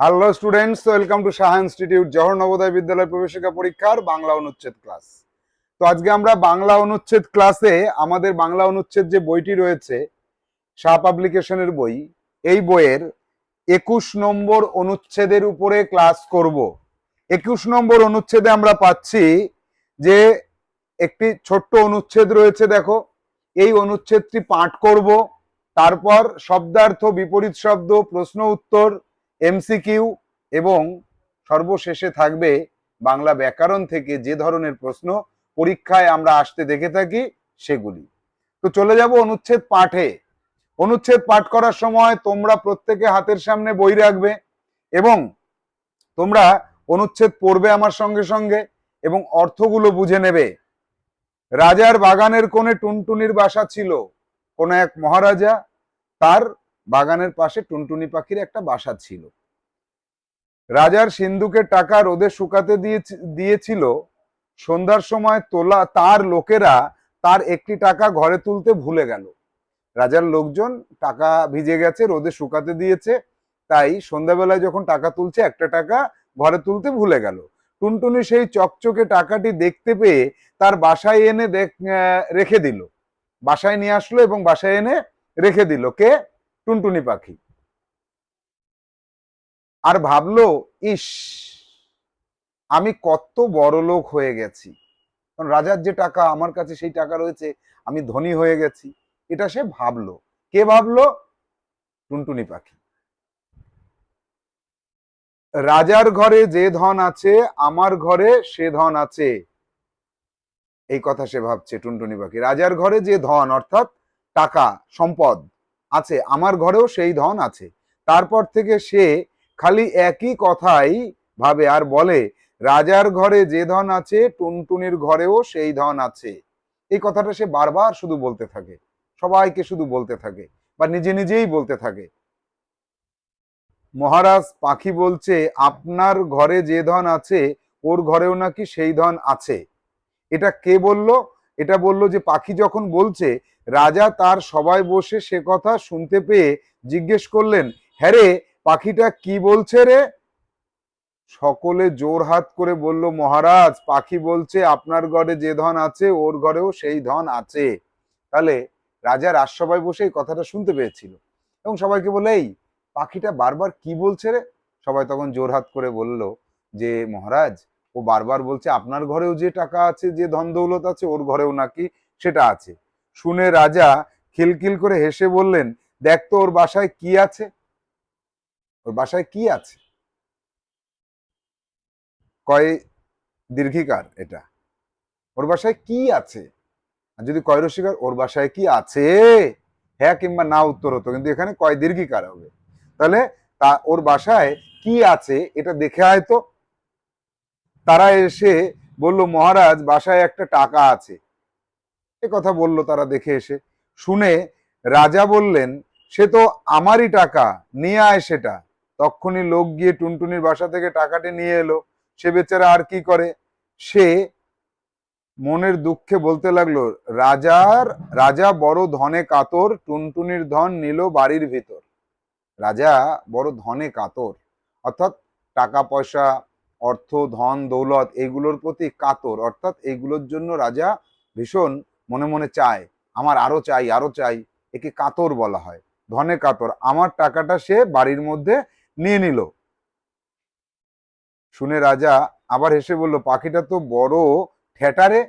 Hello students welcome to Shah institute Jawahar Navodaya Vidyalaya প্রবেশিকা পরীক্ষার বাংলা অনুচ্ছেদ ক্লাস তো আজকে আমরা বাংলা অনুচ্ছেদ ক্লাসে আমাদের বাংলা অনুচ্ছেদ যে বইটি রয়েছে শাহ পাবলিকেশনের বই, এই বইয়ের একুশ নম্বর অনুচ্ছেদের উপরে ক্লাস করব। একুশ নম্বর অনুচ্ছেদে আমরা পাচ্ছি যে একটি ছোট্ট অনুচ্ছেদ রয়েছে, দেখো। এই অনুচ্ছেদটি পাঠ করব, তারপর শব্দার্থ, বিপরীত শব্দ, প্রশ্ন উত্তর এমসিকিউ এবং সর্বশেষে থাকবে বাংলা ব্যাকরণ থেকে যে ধরনের প্রশ্ন পরীক্ষায় আমরা আসতে দেখে থাকি সেগুলি। তো চলে যাব অনুচ্ছেদ পাঠে। অনুচ্ছেদ পাঠ করার সময় তোমরা প্রত্যেকে হাতের সামনে বই রাখবে এবং তোমরা অনুচ্ছেদ পড়বে আমার সঙ্গে সঙ্গে এবং অর্থগুলো বুঝে নেবে। রাজার বাগানের কোণে টুনটুনির বাসা ছিল। কোন এক মহারাজা তার বাগানের পাশে টুনটুনি পাখির একটা বাসা ছিল। রাজার সিন্ধুকের টাকা রোদে শুকাতে দিয়ে দিয়েছিল। সন্ধ্যার সময় তোলা, তার লোকেরা তার একটি টাকা ঘরে তুলতে ভুলে গেল। রাজার লোকজন টাকা ভিজে গেছে, রোদে শুকাতে দিয়েছে। তাই সন্ধ্যাবেলায় যখন টাকা তুলছে, একটা টাকা ঘরে তুলতে ভুলে গেল। টুনটুনি সেই চকচকে টাকাটি দেখতে পেয়ে তার বাসায় এনে রেখে দিল। বাসায় নিয়ে আসলো এবং বাসায় এনে রেখে দিল। কে? টুনটুনি পাখি। আর ভাবলো, ইস, আমি কত বড় লোক হয়ে গেছি। কারণ রাজার যে টাকা আমার কাছে, সেই টাকা রয়েছে, আমি ধনী হয়ে গেছি। এটা সে ভাবলো। কে ভাবলো? টুনটুনি পাখি। রাজার ঘরে যে ধন আছে, আমার ঘরে সে ধন আছে। এই কথা সে ভাবছে টুনটুনি পাখি। রাজার ঘরে যে ধন, অর্থাৎ টাকা, সম্পদ আছে, আমার ঘরেও সেই ধন আছে। তারপর থেকে সে খালি একই কথাই ভাবে আর বলে, রাজার ঘরে যে ধন আছে, টুনটুনির ঘরেও সেই ধন আছে। এই কথাটা সে বারবার শুধু বলতে থাকে, সবাইকে শুধু বলতে থাকে বা নিজে নিজেই বলতে থাকে। মহারাজ পাখি বলছে, আপনার ঘরে যে ধন আছে, ওর ঘরেও নাকি সেই ধন আছে। এটা কে বলল? এটা বলল যে পাখি যখন বলছে, রাজা তার সবাই বসে সে কথা শুনতে পেয়ে জিজ্ঞেস করলেন হ্যাঁ পাখিটা কি বলছে রে? সকলে জোর হাত করে বলল, মহারাজ, পাখি বলছে আপনার ঘরে যে ধন আছে, ওর ঘরেও সেই ধন আছে। তাহলে রাজা রাজসভায় বসে এই কথাটা শুনতে পেয়েছিল। এবং সবাইকে বলে এই পাখিটা বারবার কি বলছে রে? সবাই তখন জোর হাত করে বলল যে, মহারাজ, ও বারবার বলছে আপনার ঘরেও যে টাকা আছে, যে ধন দৌলত আছে, ওর ঘরেও নাকি সেটা আছে। শুনে রাজা খিলখিল করে হেসে বললেন, দেখ তো ওর বাসায় কি আছে? ওর বাসায় কি আছে? কয় দীর্ঘিকার এটা? ওর বাসায় কি আছে? আর যদি কয় রসিকার, ওর বাসায় কি আছে? হ্যাঁ কিংবা না উত্তর হতো, কিন্তু এখানে কয় দীর্ঘিকার হবে। তাহলে তা ওর বাসায় কি আছে এটা দেখে আয় তো তারা এসে বলল, মহারাজ, বাসায় একটা টাকা আছে। এ কথা বলল তারা দেখে এসে। শুনে রাজা বললেন, সে তো আমারই টাকা, নিয়ে আয় সেটা। তখনই লোক গিয়ে টুনটুনির বাসা থেকে টাকাটি নিয়ে এলো। সে বেচারা আর কি করে? সে মনের দুঃখে বলতে লাগল, রাজার, রাজা বড় ধনে কাতর, টুনটুনির ধন নিল বাড়ির ভিতর। রাজা বড় ধনে কাতর। অর্থাৎ টাকা, পয়সা, অর্থ, ধন, দৌলত এইগুলোর প্রতি কাতর। অর্থাৎ এইগুলোর জন্য রাজা ভীষণ মনে মনে চায়, আমার আরও চাই আরও চাই, একে কাতর বলা হয়, ধনে কাতর। আমার টাকাটা সে বাড়ির মধ্যে নিয়ে নিল। শুনে রাজা আবার হেসে বলল, পাখিটা তো বড় ঠেটারে।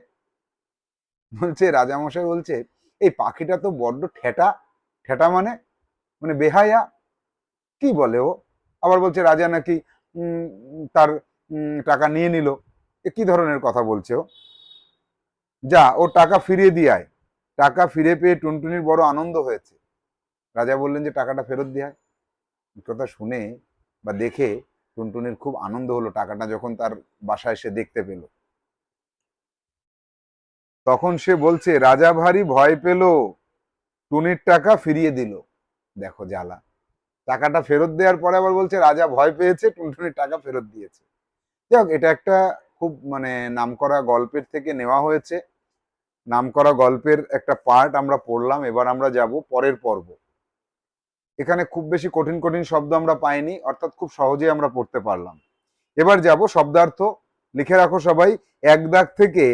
বলছে, রাজামশাই বলছে, এই পাখিটা তো বড্ড ঠেটা। ঠেটা মানে মানে বেহায়া। কি বলে ও? আবার বলছে, রাজা নাকি তার টাকা নিয়ে নিল। এ কি ধরনের কথা বলছে ও? যা ও টাকা ফিরিয়ে দিয়ে আয়। টাকা ফিরে পেয়ে টুনটুনির বড় আনন্দ হয়েছে। রাজা বললেন যে, টাকাটা ফেরত দিয়ে আয়। কথা শুনে বা দেখে টুনটুনির খুব আনন্দ হলো টাকাটা যখন তার বাসায় সে দেখতে পেল। তখন সে বলছে রাজা ভারী ভয় পেল। টুনির টাকা ফিরিয়ে দিল। দেখো জ্বালা। টাকাটা ফেরত দেওয়ার পরে আবার বলছে রাজা ভয় পেয়েছে টুনটুনির টাকা ফেরত দিয়েছে। যাই হোক এটা একটা খুব মানে নামকরা গল্পের থেকে নেওয়া হয়েছে। নামকরা গল্পের একটা পার্ট আমরা পড়লাম এবার আমরা যাব পরের পর্ব। এখানে খুব বেশি কঠিন কঠিন শব্দ আমরা পাইনি, অর্থাৎ খুব সহজেই আমরা পড়তে পারলাম। এবার যাব শব্দার্থ। লিখে রাখো সবাই, এক দাগ থেকে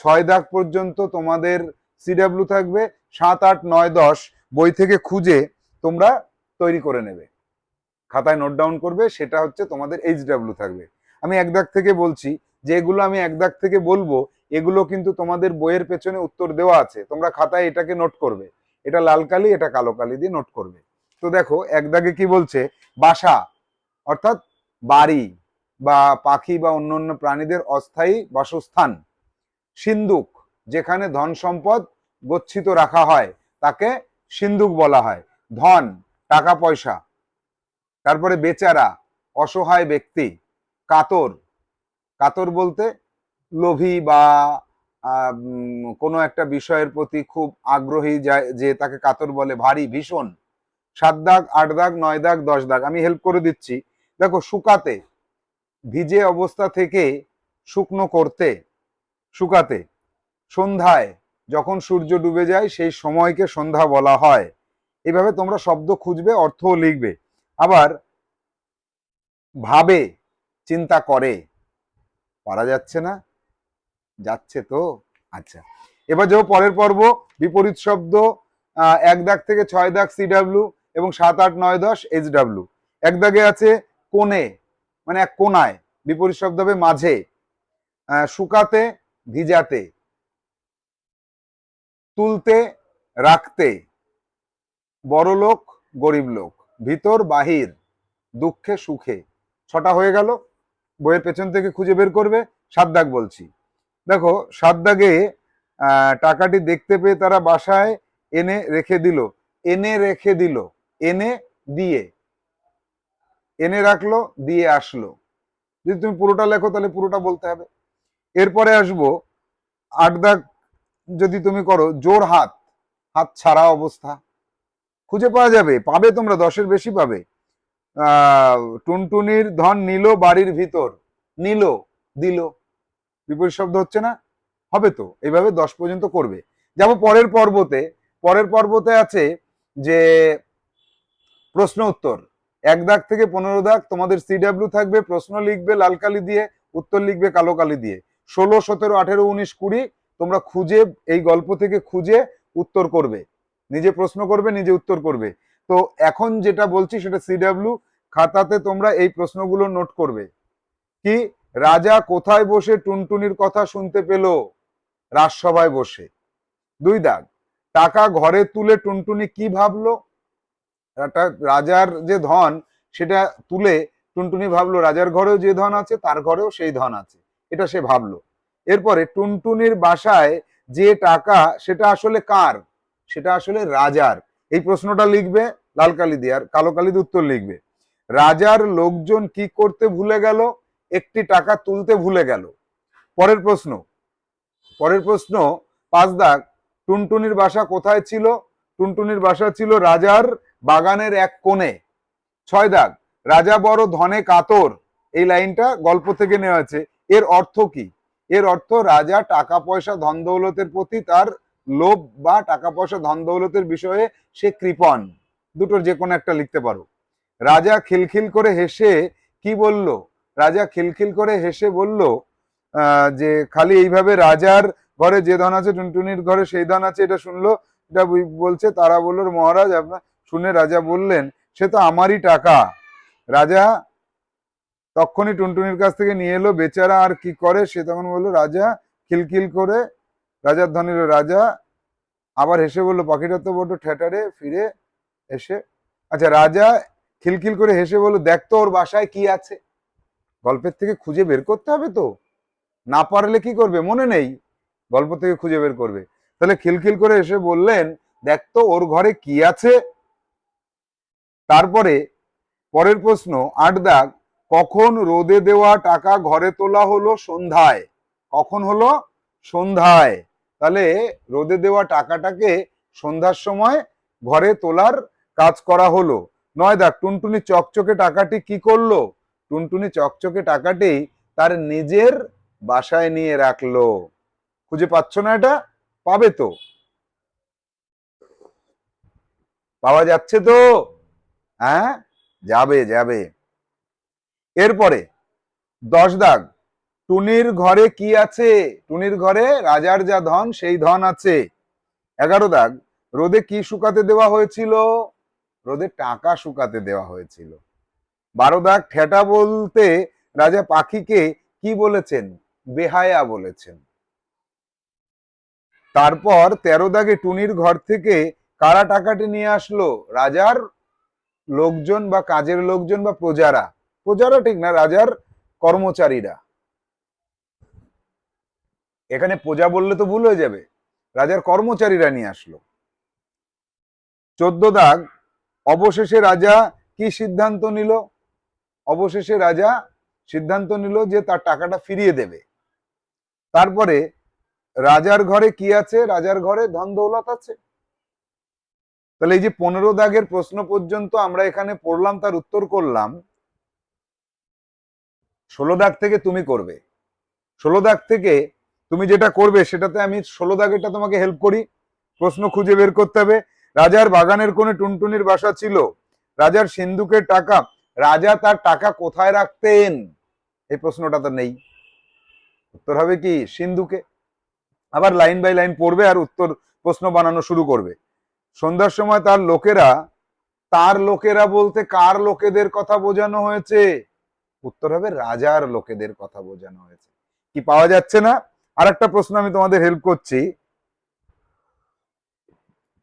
ছয় দাগ পর্যন্ত তোমাদের সিডাব্লিউ থাকবে, সাত, আট, নয়, দশ বই থেকে খুঁজে তোমরা তৈরি করে নেবে। খাতায় নোট ডাউন করবে, সেটা হচ্ছে তোমাদের এইচ ডাব্লিউ থাকবে। আমি এক দাগ থেকে বলছি, যে এগুলো আমি এক দাগ থেকে বলব, এগুলো কিন্তু তোমাদের বইয়ের পেছনে উত্তর দেওয়া আছে। তোমরা খাতায় এটাকে নোট করবে। এটা লাল কালি, এটা কালো কালি দিয়ে নোট করবে। তো দেখো, এক দাগে কি বলছে? বাসা, অর্থাৎ বাড়ি বা পাখি বা অন্য অন্য প্রাণীদের অস্থায়ী বাসস্থান। সিন্দুক যেখানে ধন সম্পদ গচ্ছিত রাখা হয়, তাকে সিন্দুক বলা হয়। ধন, টাকা পয়সা। তারপরে বেচারা, অসহায় ব্যক্তি। কাতর কাতর বলতে লোভী বা কোনো একটা বিষয়ের প্রতি খুব আগ্রহী যায়, যে তাকে কাতর বলে, ভারী, ভীষণ। সাত দাগ, আট দাগ, নয় দাগ, দশ দাগ, আমি হেল্প করে দিচ্ছি। দেখো, শুকাতে, ভিজে অবস্থা থেকে শুকনো করতে, শুকাতে, সন্ধ্যায় যখন সূর্য ডুবে যায়, সেই সময়কে সন্ধ্যা বলা হয়। এইভাবে তোমরা শব্দ খুঁজবে, অর্থও লিখবে। আবার ভাবে, চিন্তা করে। পারা যাচ্ছে না। যাচ্ছে তো? আচ্ছা। এবার যাব পরের পর্ব, বিপরীত শব্দ এক দাগ থেকে ছয় দাগ সিডাব্লিউ এবং সাত আট নয় দশ এইচ ডাব্লিউ এক দাগে আছে কোণে মানে এক কোনায় বিপরীত শব্দ হবে মাঝে। শুকাতে, ভিজাতে। তুলতে, রাখতে। বড় লোক, গরিব লোক। ভিতর, বাহির। দুঃখে, সুখে। ছটা হয়ে গেল। বইয়ের পেছন থেকে খুঁজে বের করবে। সাত দাগ বলছি। দেখো, সাত দাগে টাকাটি দেখতে পেয়ে তারা বাসায় এনে রেখে দিল। এনে রেখে দিল। এনে দিয়ে। এনে রাখল, দিয়ে আসলো। যদি তুমি পুরোটা লেখো, তাহলে পুরোটা বলতে হবে। এরপরে আসব, আট দাগ যদি তুমি করো, জোর হাত। হাত ছাড়া অবস্থা। খুঁজে পাওয়া যাবে, পাবে তোমরা, দশের বেশি পাবে। টুনটুনির ধন নিল বাড়ির ভিতর। নিল, দিল। বিপরীত শব্দ হচ্ছে না? হবে তো। এইভাবে দশ পর্যন্ত করবে। যাব পরের পর্বতে। পরের পর্বতে আছে যে প্রশ্ন উত্তর। এক দাগ থেকে পনেরো দাগ, তোমাদের সিডাব্লিউ থাকবে, প্রশ্ন লিখবে লাল কালি দিয়ে, উত্তর লিখবে কালো কালি দিয়ে। ষোলো, সতেরো, আঠেরো, উনিশ, কুড়ি, তোমরা খুঁজে, এই গল্প থেকে খুঁজে উত্তর করবে। নিজে প্রশ্ন করবে, নিজে উত্তর করবে। তো এখন যেটা বলছি, সেটা সিডাব্লিউ খাতাতে তোমরা এই প্রশ্নগুলো নোট করবে। কি? রাজা কোথায় বসে টুনটুনির কথা শুনতে পেল? রাজসভায় বসে। দুই দাগ, টাকা ঘরে তুলে টুনটুনি কি ভাবলো? রাজার যে ধন, সেটা তুলে টুনটুনি ভাবলো, রাজার ঘরেও যে ধন আছে, তার ঘরেও সেই ধন আছে। এটা সে ভাবলো। এরপরে টুনটুনির বাসায় যে টাকা, সেটা আসলে কার? সেটা আসলে রাজার। এই প্রশ্নটা লিখবে, লাল কালি দিয়ে, আর কালো কালি উত্তর লিখবে। রাজার লোকজন কি করতে ভুলে গেল? একটি টাকা তুলতে ভুলে গেল। পরের প্রশ্ন পরের প্রশ্ন পাঁচ দাগ টুনটুনির বাসা কোথায় ছিল? টুনটুনির বাসা ছিল রাজার বাগানের এক কোণে। ছয় দাগ রাজা বড় ধনে কাতর। এই লাইনটা গল্প থেকে নেওয়া আছে। এর অর্থ কি? এর অর্থ রাজা টাকা পয়সা ধন দৌলতের প্রতি তার লোভ বা টাকা পয়সা ধন দৌলতের বিষয়ে সে কৃপণ। দুটোর যে কোনো একটা লিখতে পারো। রাজা খিলখিল করে হেসে কি বলল? রাজা খিলখিল করে হেসে বলল যে খালি এইভাবে রাজার ঘরে যে ধন আছে, টুনটুনির ঘরে সেই ধন আছে, এটা শুনলো? এটা বলছে তারা বলল, মহারাজ, আপনার শুনে রাজা বললেন, সে তো আমারই টাকা। রাজা তখনই টুনটুনির কাছ থেকে নিয়ে এলো, বেচারা আর কি করে? সে তখন বলল, রাজা খিলখিল করে রাজার ধনির রাজা। আবার হেসে বলল, পাখিটা তো বড্ড ঠেটারে ফিরে এসে আচ্ছা রাজা খিলখিল করে হেসে বলল, দেখ তো ওর বাসায় কি আছে? গল্পের থেকে খুঁজে বের করতে হবে তো। না পারলে কি করবে? মনে নেই। গল্প থেকে খুঁজে বের করবে। তাহলে খিলখিল করে এসে বললেন, দেখ তো, ওর ঘরে কি আছে? তারপরে পরের প্রশ্ন, আট দাগ, কখন রোদে দেওয়া টাকা ঘরে তোলা হলো সন্ধ্যায়? কখন হলো? সন্ধ্যায়। তাহলে রোদে দেওয়া টাকাটাকে সন্ধ্যার সময় ঘরে তোলার কাজ করা হলো। নয় দাগ, টুনটুনি চকচকে টাকাটি কি করল? টুনটুনি চকচকে টাকাটি তার নিজের বাসায় নিয়ে রাখল। খুঁজে পাচ্ছ না এটা? পাবে তো। পাওয়া যাচ্ছে তো? হ্যাঁ? যাবে যাবে। এরপরে, দশ দাগ। টুনির ঘরে কি আছে? টুনির ঘরে রাজার যা ধন, সেই ধন আছে। এগারো দাগ। রোদে কি শুকাতে দেওয়া হয়েছিল? রোদে টাকা শুকাতে দেওয়া হয়েছিল। বারো দাগ ঠেটা বলতে রাজা পাখিকে কি বলেছেন? বেহায়া বলেছেন। তারপর তেরো দাগে টুনির ঘর থেকে কারা টাকাটি নিয়ে আসলো? রাজার লোকজন বা কাজের লোকজন বা প্রজারা? প্রজারা ঠিক না, রাজার কর্মচারীরা। এখানে প্রজা বললে তো ভুল হয়ে যাবে। রাজার কর্মচারীরা নিয়ে আসলো। চোদ্দ দাগ অবশেষে রাজা কি সিদ্ধান্ত নিল? অবশেষে রাজা সিদ্ধান্ত নিল যে তার টাকাটা ফিরিয়ে দেবে। তারপরে রাজার ঘরে কি আছে? রাজার ঘরে ধন দৌলত আছে। তাহলে এই যে পনেরো দাগের প্রশ্ন পর্যন্ত আমরা এখানে পড়লাম, তার উত্তর করলাম। ষোলো দাগ থেকে তুমি করবে। ষোলো দাগ থেকে তুমি যেটা করবে, সেটাতে আমি ষোলো দাগেরটা তোমাকে হেল্প করি। প্রশ্ন খুঁজে বের করতে হবে। রাজার বাগানের কোণে টুনটুনির বাসা ছিল। রাজার সিন্ধুকের টাকা রাজা তার টাকা কোথায় রাখতেন? এই প্রশ্নটা তো নেই। উত্তর হবে কি? সিন্ধুকে। আবার লাইন বাই লাইন পড়বে আর উত্তর প্রশ্ন বানানো শুরু করবে। সন্ধ্যার সময় তার লোকেরা তার লোকেরা বলতে কার লোকেদের কথা বোঝানো হয়েছে? উত্তর হবে রাজার লোকেদের কথা বোঝানো হয়েছে। কি পাওয়া যাচ্ছে না? আর একটা প্রশ্ন আমি তোমাদের হেল্প করছি।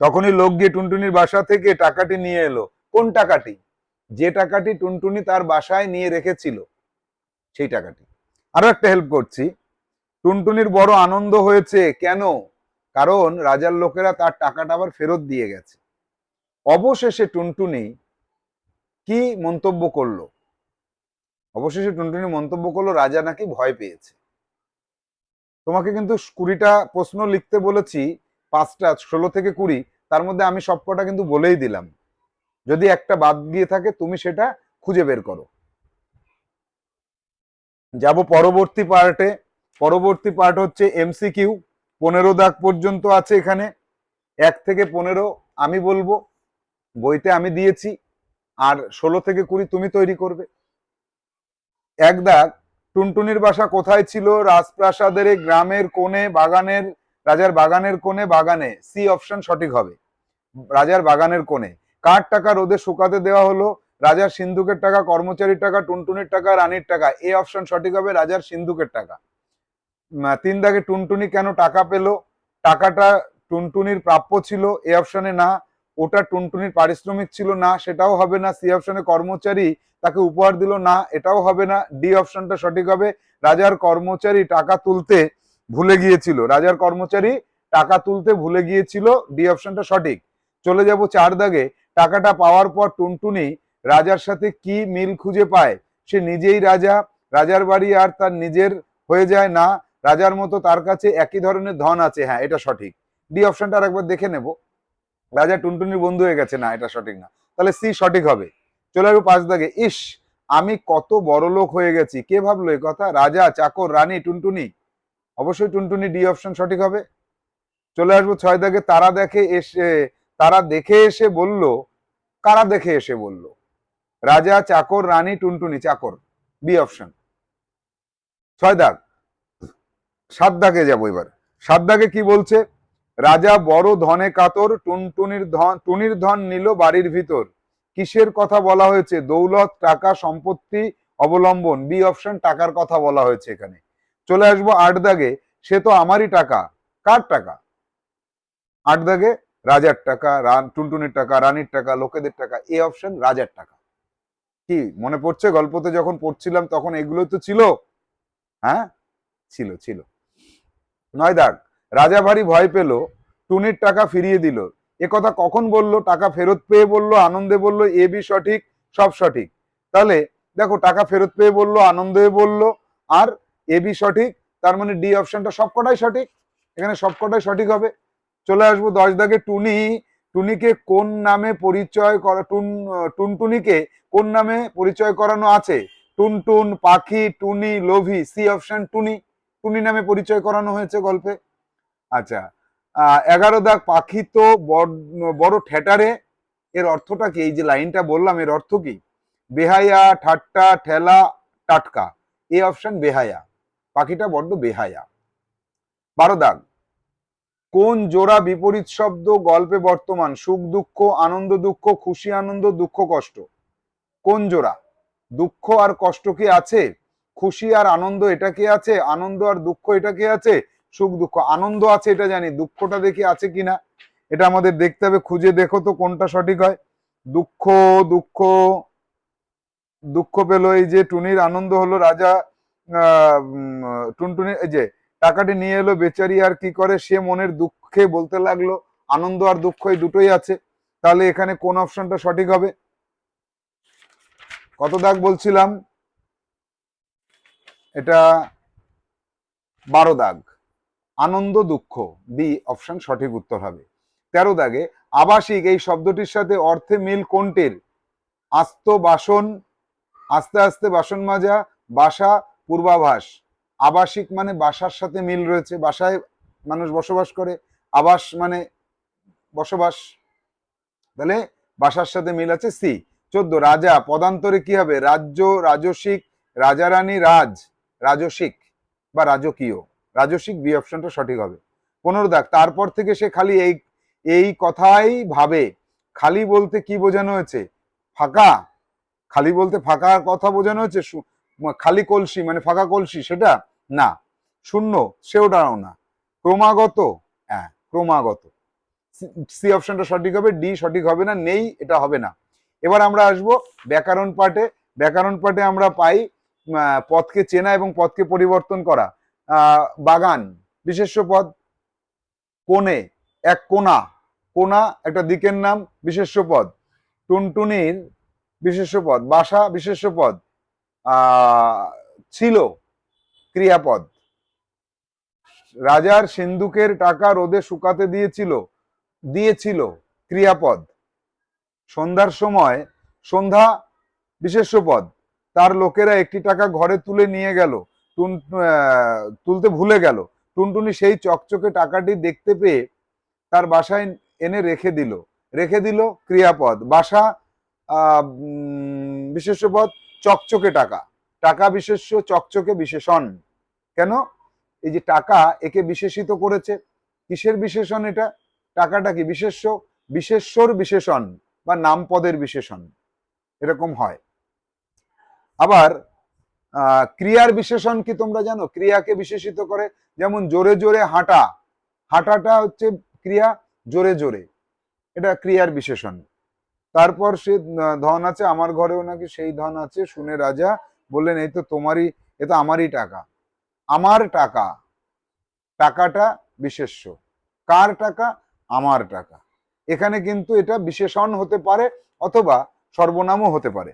তখনই লোক গিয়ে টুনটুনির বাসা থেকে টাকাটি নিয়ে এলো। কোন টাকাটি? যে টাকাটি টুনটুনি তার বাসায় নিয়ে রেখেছিল, সেই টাকাটি। আরও একটা হেল্প করছি। টুনটুনির বড় আনন্দ হয়েছে কেন? কারণ রাজার লোকেরা তার টাকাটা আবার ফেরত দিয়ে গেছে। অবশেষে টুনটুনি কি মন্তব্য করল? অবশেষে টুনটুনি মন্তব্য করল, রাজা নাকি ভয় পেয়েছে? তোমাকে কিন্তু কুড়িটা প্রশ্ন লিখতে বলেছি, পাঁচটা, ষোলো থেকে কুড়ি, তার মধ্যে আমি সবকটা কিন্তু বলেই দিলাম। যদি একটা বাদ দিয়ে থাকে, তুমি সেটা খুঁজে বের করো। যাব পরবর্তী পার্টে পরবর্তী পার্ট হচ্ছে এমসিকিউ পনেরো দাগ পর্যন্ত আছে এখানে। এক থেকে পনেরো আমি বলব। বইতে আমি দিয়েছি। আর ষোলো থেকে কুড়ি তুমি তৈরি করবে। এক দাগ। টুনটুনির বাসা কোথায় ছিল? রাজপ্রাসাদের গ্রামের কোণে, বাগানের, রাজার বাগানের কোণে, বাগানে। সি অপশন সঠিক হবে। রাজার বাগানের কোণে। কার টাকা রোদে শুকাতে দেওয়া হলো? রাজার সিন্ধুকের টাকা, কর্মচারীর টাকা, টুনটুনির টাকা, রানীর টাকা। এ অপশন সঠিক হবে রাজার সিন্ধুকের টাকা। তিন দাগে টুনটুনি কেন টাকা পেল? টাকাটা টুনটুনির প্রাপ্য ছিল, এ অপশনে না। ওটা টুনটুনির পারিশ্রমিক ছিল না, সেটাও হবে না। সি অপশনে কর্মচারী তাকে উপহার দিল না, এটাও হবে না। ডি অপশনটা সঠিক হবে। রাজার কর্মচারী টাকা তুলতে ভুলে গিয়েছিল। রাজার কর্মচারী টাকা তুলতে ভুলে গিয়েছিল, ডি অপশনটা সঠিক। চলে যাব চার দাগে। টাকাটা পাওয়ার পর টুনটুনি রাজার সাথে কি মিল খুঁজে পায়? সে নিজেই রাজা, রাজার বাড়ি আর তার নিজের হয়ে যায় না। রাজার মতো তার কাছে একই ধরনের ধন আছে। হ্যাঁ এটা সঠিক। ডি অপশনটা আর একবার দেখে নেব। রাজা টুনটুনির বন্ধু হয়ে গেছে। না, এটা সঠিক না। তাহলে সি সঠিক হবে। চলে আসব পাঁচ দাগে। ইস, আমি কত বড় লোক হয়ে গেছি। কে ভাবলো এ কথা? রাজা, চাকর, রানী, টুনটুনি। অবশ্যই টুনটুনি ডি অপশন সঠিক হবে। চলে আসব ছয় দাগে। তারা দেখে এসে তারা দেখে এসে বলল, কারা দেখে এসে বলল? রাজা, চাকর, রানী, টুনটুনি, চাকর বি অপশন ছয় দাগ। সাত দাগে যাব এবার। সাত দাগে কি বলছে? রাজা, বড় ধনে কাতর, টুনটুনির ধন, টুনির ধন নিল বাড়ির ভিতর। কিসের কথা বলা হয়েছে? দৌলত, টাকা, সম্পত্তি অবলম্বন। বি অপশন টাকার কথা বলা হয়েছে এখানে। চলে আসব আট দাগে। সে তো আমারই টাকা। কার টাকা? আট দাগে রাজার টাকা, রান, টুনটুনির টাকা, রানীর টাকা, লোকেদের টাকা, এ অপশন রাজার টাকা। কি, মনে পড়ছে গল্পতে যখন পড়ছিলাম তখন এগুলোই তো ছিল? হ্যাঁ? ছিল ছিল। নয় দাগ, রাজা ভারী ভয় পেল, টুনির টাকা ফিরিয়ে দিল। এ কথা কখন বলল, টাকা ফেরত পেয়ে বলল, আনন্দে বলল, এ বি সঠিক, সব সঠিক। তাহলে দেখো, টাকা ফেরত পেয়ে বলল, আনন্দে বলল, আর এ বি সঠিক, তার মানে ডি অপশনটা সবকটাই সঠিক? এখানে সবকটাই সঠিক হবে। চলে আসব দশ দাগে টুনি। টুনিকে কোন নামে পরিচয় করা টুন, টুনটুনিকে কোন নামে পরিচয় করানো আছে? টুনটুন, পাখি, টুনি, লোভি, সি অপশন টুনি। টুনি নামে পরিচয় করানো হয়েছে গল্পে। আচ্ছা এগারো দাগ পাখি তো বড়- ঠেটারে এর অর্থটা কি? এই যে লাইনটা বললাম, এর অর্থ কি? বেহায়া, ঠাট্টা, ঠেলা, টাটকা। এই অপশন বেহায়া। পাখিটা বড্ড বেহায়া। বারো দাগ। কোন জোড়া বিপরীত শব্দ গল্পে বর্তমান? সুখ দুঃখ আনন্দ দুঃখ খুশি আনন্দ দুঃখ কষ্ট। কোন জোড়া? দুঃখ আর কষ্ট কি আছে? খুশি আর আনন্দ এটা কি আছে? আনন্দ আর দুঃখ এটা কি আছে? সুখ দুঃখ। আনন্দ আছে এটা জানি। দুঃখটা দেখি আছে কিনা? এটা আমাদের দেখতে হবে। খুঁজে দেখো তো কোনটা সঠিক হয়। দুঃখ দুঃখ। দুঃখ পেল এই যে টুনির আনন্দ হলো রাজা আহ, উম, টুনটুনি এই যে টাকাটি নিয়ে এলো বেচারি, আর কি করে? সে মনের দুঃখে বলতে লাগল, আনন্দ আর দুঃখ এই দুটোই আছে, তাহলে এখানে কোন অপশনটা সঠিক হবে? কত দাগ বলছিলাম? এটা বারো দাগ। আনন্দ, দুঃখ, বি, অপশন সঠিক উত্তর হবে। তেরো দাগে, আবাসিক, এই শব্দটির সাথে অর্থে মিল কোনটির? আস্ত বাসন, আস্তে আস্তে বাসন মাজা, বাসা, পূর্বাভাস। আবাসিক মানে বাসার সাথে মিল রয়েছে, বাসায় মানুষ বসবাস করে, আবাস মানে বসবাস। তাহলে বাসার সাথে মিল আছে সি, চোদ্দ, রাজা, পদান্তরে কি হবে? রাজ্য, রাজসিক, রাজারানী, রাজ, রাজসিক বা রাজকীয়। রাজসিক বি অপশনটা সঠিক হবে। পনেরো দাগ তারপর থেকে সে খালি এই এই কথাই ভাবে। খালি বলতে কি বোঝানো হয়েছে? ফাঁকা। খালি বলতে ফাঁকা কথা বোঝানো হয়েছে খালি কলসি মানে ফাঁকা কলসি, সেটা না, শূন্য সেওটাও না। ক্রমাগত হ্যাঁ ক্রমাগত। সি অপশনটা সঠিক হবে, ডি সঠিক হবে না, নেই, এটা হবে না। এবার আমরা আসব ব্যাকরণ পাঠে। ব্যাকরণ পাঠে আমরা পাই পথকে চেনা এবং পথকে পরিবর্তন করা। বাগান, বিশেষ্য পদ কোণে, এক কোনা কোনা একটা দিকের নাম, বিশেষ্য পদ টুনটুনির বিশেষ্য পদ বাসা বিশেষ্য পদ ছিল। ক্রিয়াপদ। রাজার সিন্ধুকের টাকা রোদে শুকাতে দিয়েছিল দিয়েছিল ক্রিয়াপদ। সন্ধ্যার সময় সন্ধ্যা বিশেষ্য পদ তার লোকেরা একটি টাকা ঘরে তুলে নিয়ে গেল, টুন তুলতে ভুলে গেল। টুনটুনি সেই চকচকে টাকাটি দেখতে পেয়ে তার বাসায় এনে রেখে দিল। রেখে দিল ক্রিয়াপদ। বাসা বিশেষ্য পদ চকচকে টাকা। টাকা বিশেষ্য, চকচকে বিশেষণ। কেন? এই যে টাকা একে বিশেষিত করেছে। কিসের বিশেষণ এটা? টাকাটা কি বিশেষ্য? বিশেষ্যর বিশেষণ বা নামপদের বিশেষণ। এরকম হয়। আবার ক্রিয়ার বিশেষণ কি তোমরা জানো? ক্রিয়াকে বিশেষিত করে, যেমন জোরে জোরে হাঁটা। হাঁটাটা হচ্ছে ক্রিয়া জোরে জোরে। এটা ক্রিয়ার বিশেষণ। তারপর সে ধন আছে, আমার ঘরেও নাকি সেই ধন আছে, শুনে রাজা বললেন, এই তো তোমারই, এ তো আমারই টাকা। আমার টাকা? টাকাটা বিশেষ্য। কার টাকা? আমার টাকা। এখানে কিন্তু এটা বিশেষণ হতে পারে অথবা সর্বনামও হতে পারে।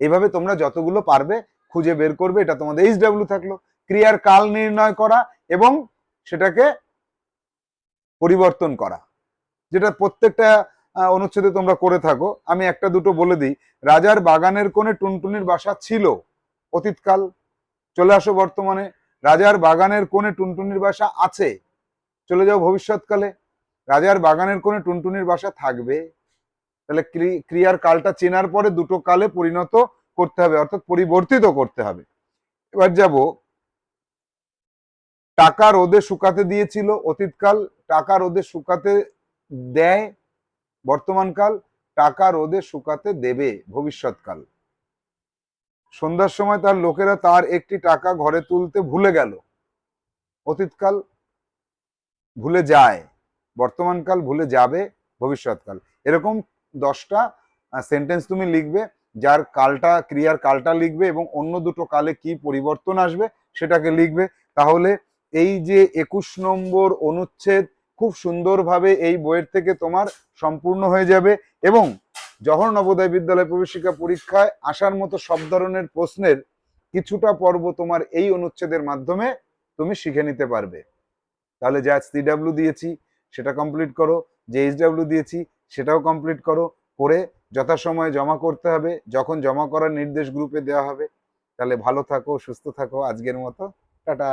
এভাবে তোমরা যতগুলো পারবে খুঁজে বের করবে। এটা তোমাদের এইচ ডাব্লিউ থাকল। ক্রিয়ার কাল নির্ণয় করা এবং সেটাকে পরিবর্তন করা, যেটা প্রত্যেকটা অনুচ্ছেদে তোমরা করে থাকো। আমি একটা দুটো বলে দিই। রাজার বাগানের কোণে টুনটুনির বাসা ছিল। অতীতকাল, চলে আসো বর্তমানে। রাজার বাগানের কোণে টুনটুনির বাসা আছে। চলে যাও ভবিষ্যৎকালে। রাজার বাগানের কোণে টুনটুনির বাসা থাকবে। তাহলে ক্রি- ক্রিয়ার কালটা চেনার পরে দুটো কালে পরিণত করতে হবে, অর্থাৎ পরিবর্তিত করতে হবে। এবার যাব। টাকা রোদে শুকাতে দিয়েছিল। অতীতকাল টাকা রোদে শুকাতে দেয়। বর্তমানকাল টাকা রোদে শুকাতে দেবে ভবিষ্যৎকাল। সন্ধ্যার সময় তার লোকেরা তার একটি টাকা ঘরে তুলতে ভুলে গেল। অতীতকাল ভুলে যায়, বর্তমানকাল ভুলে যাবে ভবিষ্যৎকাল। এরকম দশটা সেন্টেন্স তুমি লিখবে, যার কালটা, ক্রিয়ার কালটা লিখবে এবং অন্য দুটো কালে কি পরিবর্তন আসবে সেটাকে লিখবে। তাহলে এই যে একুশ নম্বর অনুচ্ছেদ খুব সুন্দরভাবে এই বইয়ের থেকে তোমার সম্পূর্ণ হয়ে যাবে এবং জহর নবোদয় বিদ্যালয় প্রবেশিকা পরীক্ষায় আসার মতো সব ধরনের প্রশ্নের কিছুটা পর্ব তোমার এই অনুচ্ছেদের মাধ্যমে তুমি শিখে নিতে পারবে। তাহলে যা সিডাব্লিউ দিয়েছি, সেটা কমপ্লিট করো, যে এইচডাব্লিউ দিয়েছি, সেটাও কমপ্লিট করো, করে যথাসময়ে জমা করতে হবে। যখন জমা করার নির্দেশ গ্রুপে দেওয়া হবে, তাহলে ভালো থাকো, সুস্থ থাকো, আজকের মতো, টাটা।